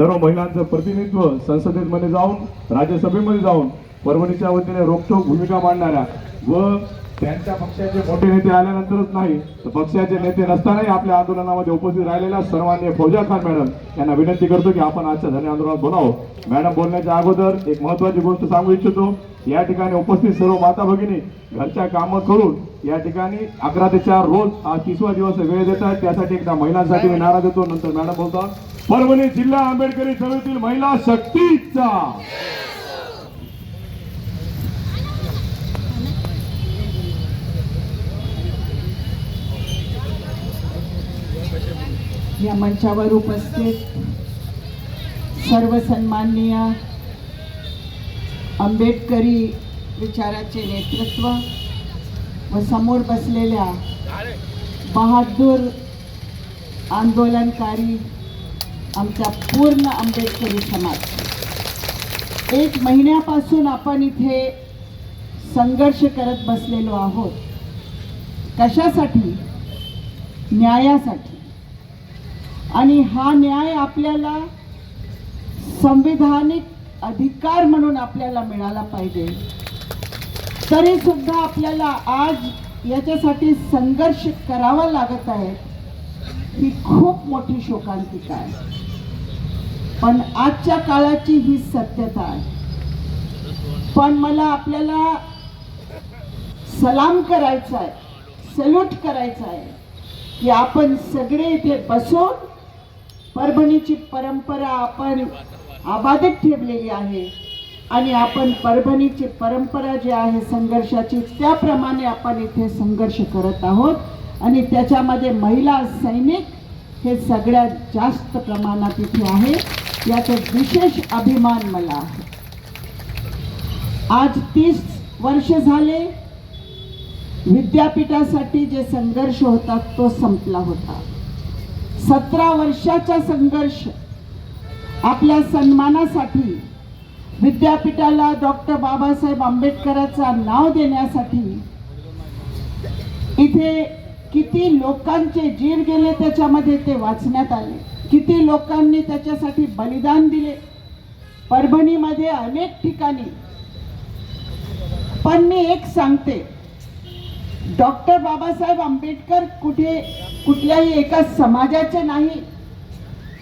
सर्व महिलांचं प्रतिनिधित्व संसदेमध्ये जाऊन राज्यसभेमध्ये जाऊन परभणीच्या वतीने रोखोक भूमिका मांडणाऱ्या व त्यांच्या पक्षाचे मोठे नेते आल्यानंतरच नाही तर पक्षाचे नेते नसतानाही आपल्या आंदोलनामध्ये उपस्थित राहिलेल्या सर्वांनी फौजा खान मॅडम यांना विनंती करतो की आपण आजच्या धन्य आंदोलनात बोलावं. मॅडम बोलण्याच्या अगोदर एक महत्वाची गोष्ट सांगू इच्छितो या ठिकाणी उपस्थित सर्व माता भगिनी घरच्या कामं करून या ठिकाणी अकरा ते चार रोज हा तिसवा दिवस वेळ देतात त्यासाठी एकदा महिलांसाठी मी नारा देतो नंतर मॅडम बोलतात. परभणी जिल्हा आंबेडकरी सभेतील महिला शक्तीचा या मंचावर उपस्थित सर्व सन्माननीय आंबेडकरी विचाराचे नेतृत्व व समोर बसलेल्या बहादूर आंदोलनकारी आमचा पूर्ण आंबेडकरी समाज. एक महिन्यापासून आपण इथे संघर्ष करत बसलेलो आहोत. कशासाठी? न्यायासाठी. आणि हा न्याय आपल्याला संविधानिक अधिकार म्हणून आपल्याला मिळाला पाहिजे. तरी सुद्धा आपल्याला आज याच्यासाठी संघर्ष करावा लागत आहे. ही खूप मोठी शोकांतिका आहे. पण आजच्या काळाची ही सत्यता आहे. पण मला आपल्याला सलाम करायचा आहे सल्यूट करायचा आहे की आपण सगळे इथे बसून परभणीची परंपरा आपण आबादित ठेवलेली आहे आणि आपण परभणीची परंपरा जी आहे संघर्षाची त्याप्रमाणे आपण इथे संघर्ष करत आहोत. आणि त्याच्यामध्ये महिला सैनिक हे सगळ्यात जास्त प्रमाणात इथे आहे याचा विशेष अभिमान मला. आहे आज तीस वर्ष झाले विद्यापीठासाठी जे संघर्ष होता तो संपला होता. सतरा वर्षाचा संघर्ष आपल्या सन्मानासाठी विद्यापीठाला डॉक्टर बाबासाहेब आंबेडकरांचा नाव देण्यासाठी इथे किती लोकांचे जीव गेले त्याच्यामध्ये ते वाचण्यात आले. किती लोकांनी त्याच्यासाठी बलिदान दिले? परभणीमध्ये अनेक ठिकाणी. पण मी एक सांगते. डॉक्टर बाबासाहेब आंबेडकर कुठे कुठल्याही एका समाजाचे नाही.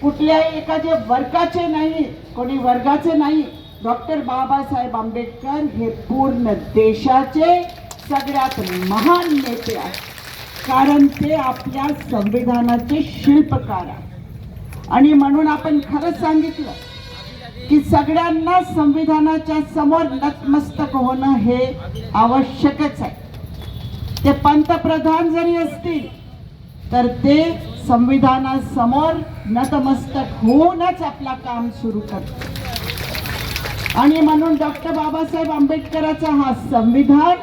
कुठल्याही एखाद्या वर्गाचे नाही कोणी वर्गाचे नाही. डॉक्टर बाबासाहेब आंबेडकर हे पूर्ण देशाचे सगळ्यात महान नेते आहेत. कारण ते आपल्या संविधानाचे शिल्पकार आहेत. आणि म्हणून आपण खरंच सांगितलं की सगळ्यांना संविधानाच्या समोर नतमस्तक होणं हे आवश्यकच आहे. ते पंतप्रधान जरी असतील तर ते संविधानासमोर नतमस्तक होऊनच आपला काम सुरू करतो आणि म्हणून डॉक्टर बाबासाहेब आंबेडकराचा हा संविधान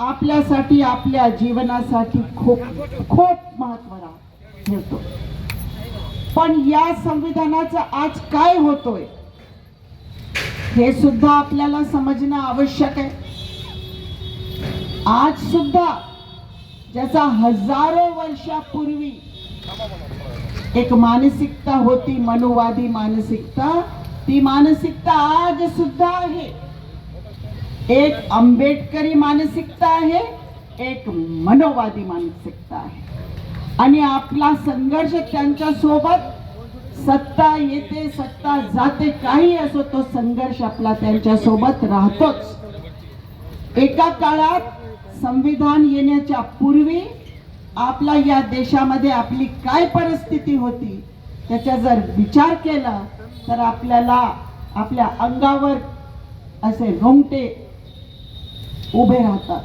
आपल्यासाठी आपल्या जीवनासाठी खूप खूप महत्त्व ठेवतो पण या संविधानाचं आज काय होतोय? हे सुद्धा आपल्याला समजणं आवश्यक आहे. आज सुद्धा ज्याचा हजारो वर्षापूर्वी एक मानसिकता होती मनुवादी मानसिकता ती मानसिकता आज सुद्धा आहे. एक आंबेडकरी मानसिकता आहे एक मनोवादी मानसिकता आहे. आणि आपला संघर्ष त्यांच्यासोबत सत्ता येते सत्ता जाते काही असो तो संघर्ष आपला त्यांच्यासोबत राहतोच. एका काळात संविधान येण्याच्या पूर्वी आपला या देशामध्ये आपली काय परिस्थिती होती त्याचा जर विचार केला तर आपल्याला आपल्या अंगावर असे रोंगटे उभे राहतात.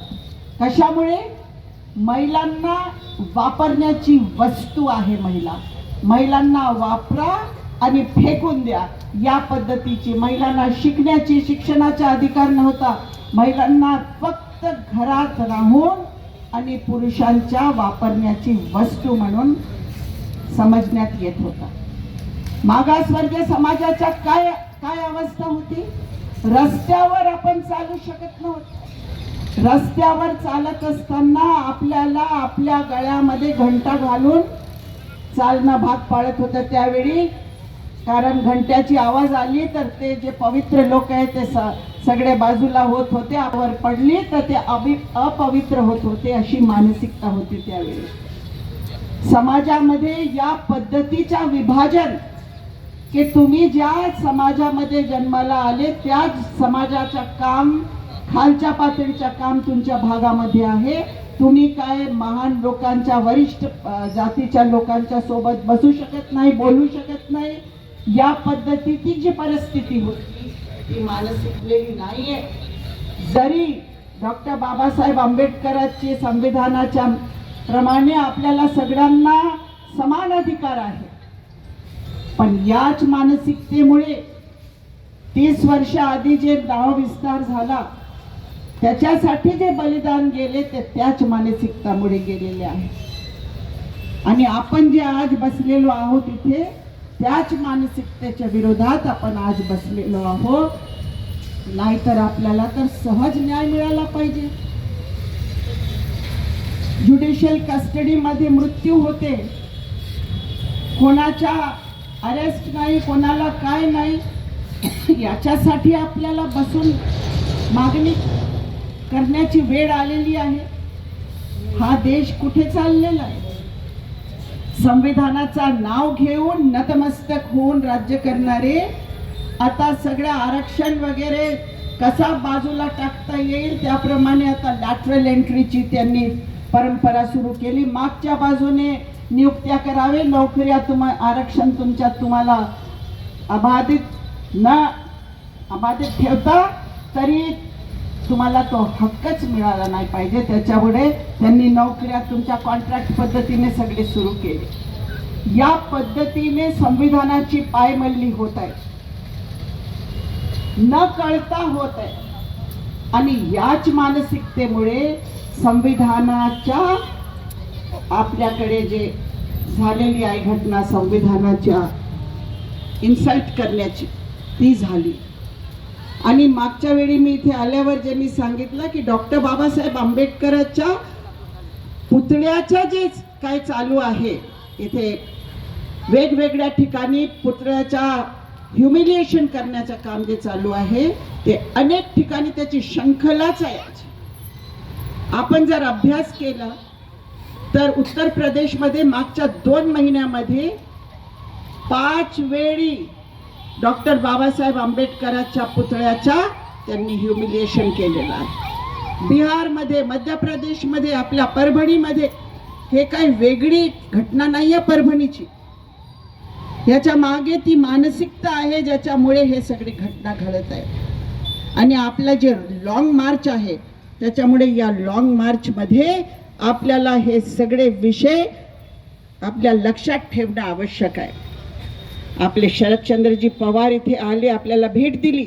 कशामुळे? महिलांना वापरण्याची वस्तू आहे महिला. महिलांना वापरा आणि फेकून द्या. या पद्धतीची महिलांना शिकण्याची शिक्षणाचा अधिकार नव्हता. महिलांना फक्त घरात राहून आणि पुरुषांच्या वापरण्याची वस्तू म्हणून समजण्यात येत होता. मागासवर्गीय समाजाच्या काय काय अवस्था होती? रस्त्यावर आपण चालू शकत नव्हतो. रस्त्यावर चालत असताना आपल्याला आपल्या गळ्यामध्ये घंटा घालून चालणं भाग पाळत होतं त्यावेळी. कारण घंट्याची आवाज आली तर ते जे पवित्र लोक आहेत ते स- सगळे बाजूला होत होते आवर पडली तर ते अभि अपवित्र होत होते अशी मानसिकता होती त्यावेळी. समाजामध्ये या पद्धतीच्या विभाजन की तुम्ही ज्या समाजामध्ये जन्माला आले त्याच समाजाचं काम खालच्या पातळीचं काम तुमच्या भागामध्ये आहे. तुम्ही काय महान लोकांच्या वरिष्ठ जातीच्या लोकांच्या सोबत बसू शकत नाही बोलू शकत नाही या पद्धतीची जी परिस्थिती होती. ती मानसिकलेली नाहीये. जरी डॉक्टर बाबासाहेब आंबेडकरांची संविधानाच्या प्रमाणे आपल्याला सगळ्यांना समान अधिकार आहे. पण याच मानसिकतेमुळे तीस वर्ष आधी जे नाव विस्तार झाला त्याच्यासाठी जे बलिदान गेले ते त्याच मानसिकतामुळे गेलेले आहे. आणि आपण जे आज बसलेलो आहोत इथे त्याच मानसिकतेच्या विरोधात आपण आज बसलेलो आहोत. नाहीतर आपल्याला तर सहज न्याय मिळाला पाहिजे. ज्युडिशियल कस्टडीमध्ये मृत्यू होते. कोणाच्या अरेस्ट नाही कोणाला काय नाही याच्यासाठी आपल्याला बसून मागणी करण्याची वेळ आलेली आहे. हा देश कुठे चाललेला आहे? संविधानाचा नाव घेऊन नतमस्तक होऊन राज्य करणारे आता सगळ्या आरक्षण वगैरे कसा बाजूला टाकता येईल त्याप्रमाणे आता लॅटरल एंट्रीची त्यांनी परंपरा सुरू केली. मागच्या बाजूने नियुक्त्या करावे नोकऱ्या तुम्हा आरक्षण तुमच्या तुम्हाला अबाधित न अबाधित ठेवता तरी तुम्हाला तो हक्कच मिळाला नाही पाहिजे. त्याच्यामुळे त्यांनी नोकऱ्या तुमच्या कॉन्ट्रॅक्ट पद्धतीने सगळे सुरू केले. या पद्धतीने संविधानाची पायमल्ली होत आहे. न कळता होत आहे. आणि याच मानसिकतेमुळे संविधानाच्या आपल्याकडे जे झालेली आहे घटना संविधानाच्या इन्सल्ट करण्याची ती झाली. आणि मागच्या वेळी मी इथे आल्यावर जे मी सांगितलं की डॉक्टर बाबासाहेब आंबेडकरच्या पुतळ्याच्या जे काय चालू आहे इथे वेगवेगळ्या ठिकाणी पुतळ्याच्या ह्युमिलिएशन करण्याचं काम जे चालू आहे ते अनेक ठिकाणी त्याची शंखलाच आहे. आपण जर अभ्यास केला तर उत्तर प्रदेशमध्ये मागच्या दोन महिन्यामध्ये पाच वेळी डॉक्टर बाबासाहेब आंबेडकरांच्या पुतळ्याच्या त्यांनी ह्युमिलिएशन केलेलं आहे. बिहारमध्ये मध्य प्रदेशमध्ये आपल्या परभणीमध्ये हे काही वेगळी घटना नाही आहे परभणीची. याच्या मागे ती मानसिकता आहे ज्याच्यामुळे हे सगळी घटना घडत आहे. आणि आपलं जे लॉंग मार्च आहे त्याच्यामुळे या लॉंग मार्चमध्ये आपल्याला हे सगळे विषय आपल्या लक्षात ठेवणं आवश्यक आहे. आपले शरदचंद्रजी पवार इथे आले आपल्याला भेट दिली.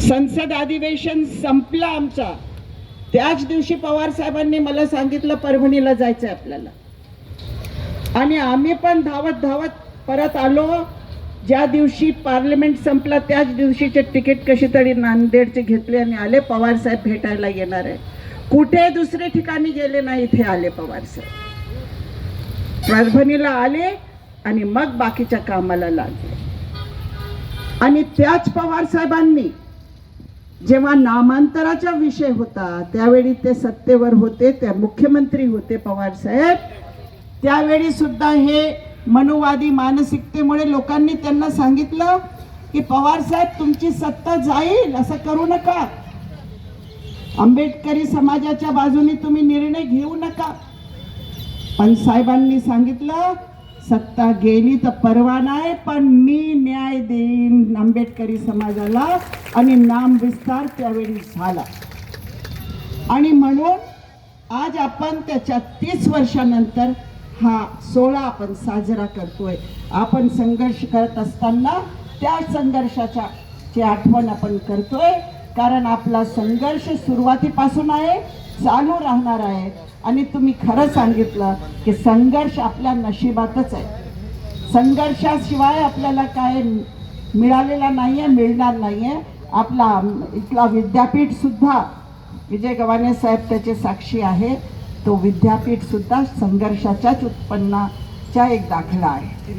संसद अधिवेशन संपला आमचा. त्याच दिवशी पवार साहेबांनी मला सांगितलं परभणीला जायचं आपल्याला. आणि आम्ही पण धावत धावत परत आलो. ज्या दिवशी पार्लमेंट संपला त्याच दिवशीचे तिकीट कशी तरी नांदेडचे घेतले आणि आले. पवार साहेब भेटायला येणार आहे कुठे दुसरे ठिकाणी गेले नाही इथे आले पवार साहेब. परभणीला आले. आणि मग बाकीच्या कामाला लागले. आणि त्याच पवार साहेबांनी जेव्हा नामांतराचा विषय होता त्यावेळी ते सत्तेवर होते त्या मुख्यमंत्री होते पवार साहेब. त्यावेळी सुद्धा हे मनुवादी मानसिकतेमुळे लोकांनी त्यांना सांगितलं की पवार साहेब तुमची सत्ता जाईल असं करू नका. आंबेडकरी समाजाच्या बाजूने तुम्ही निर्णय घेऊ नका. पण साहेबांनी सांगितलं सत्ता गेली तर परवा नाही पण मी न्याय देईन आंबेडकरी समाजाला आणि नाम विस्तार त्यावेळी झाला. आणि म्हणून आज आपण त्याच्या तीस वर्षानंतर हा सोहळा आपण साजरा करतोय. आपण संघर्ष करत असताना त्या संघर्षाच्या ची आठवण आपण करतोय कारण आपला संघर्ष सुरुवातीपासून आहे. चालू राहणार आहे. आणि तुम्ही खरं सांगितलं की संघर्ष आपल्या नशिबातच आहे. संघर्षाशिवाय आपल्याला काय मिळालेला नाही आहे मिळणार नाही आहे आपला इथला विद्यापीठसुद्धा विजय गव्हाणे साहेब त्याचे साक्षी आहे. तो विद्यापीठसुद्धा संघर्षाच्याच उत्पन्नाचा एक दाखला आहे.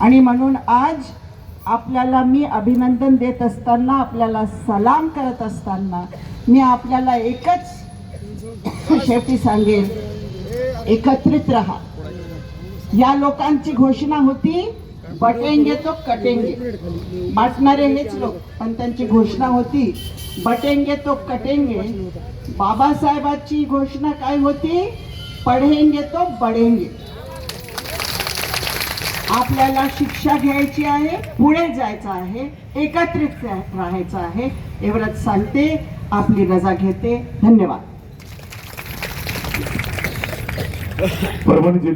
आणि म्हणून आज आपल्याला मी अभिनंदन देत असताना आपल्याला सलाम करत असताना मी आपल्याला एकच शेवटी सांगेन एकत्रित राहा. या लोकांची घोषणा होती बटेंगे तो कटेंगे. बाटणारे हेच लोक पण त्यांची घोषणा होती बटेंगे तो कटेंगे. बाबासाहेबांची घोषणा काय होती? पढेंगे तो बढेंगे. आपल्याला शिक्षा घ्यायची आहे पुढे जायचं आहे एकत्रित राहायचं आहे. एवढंच सांगते आपली रजा घेते. धन्यवाद. परभणी जिल्ह्यात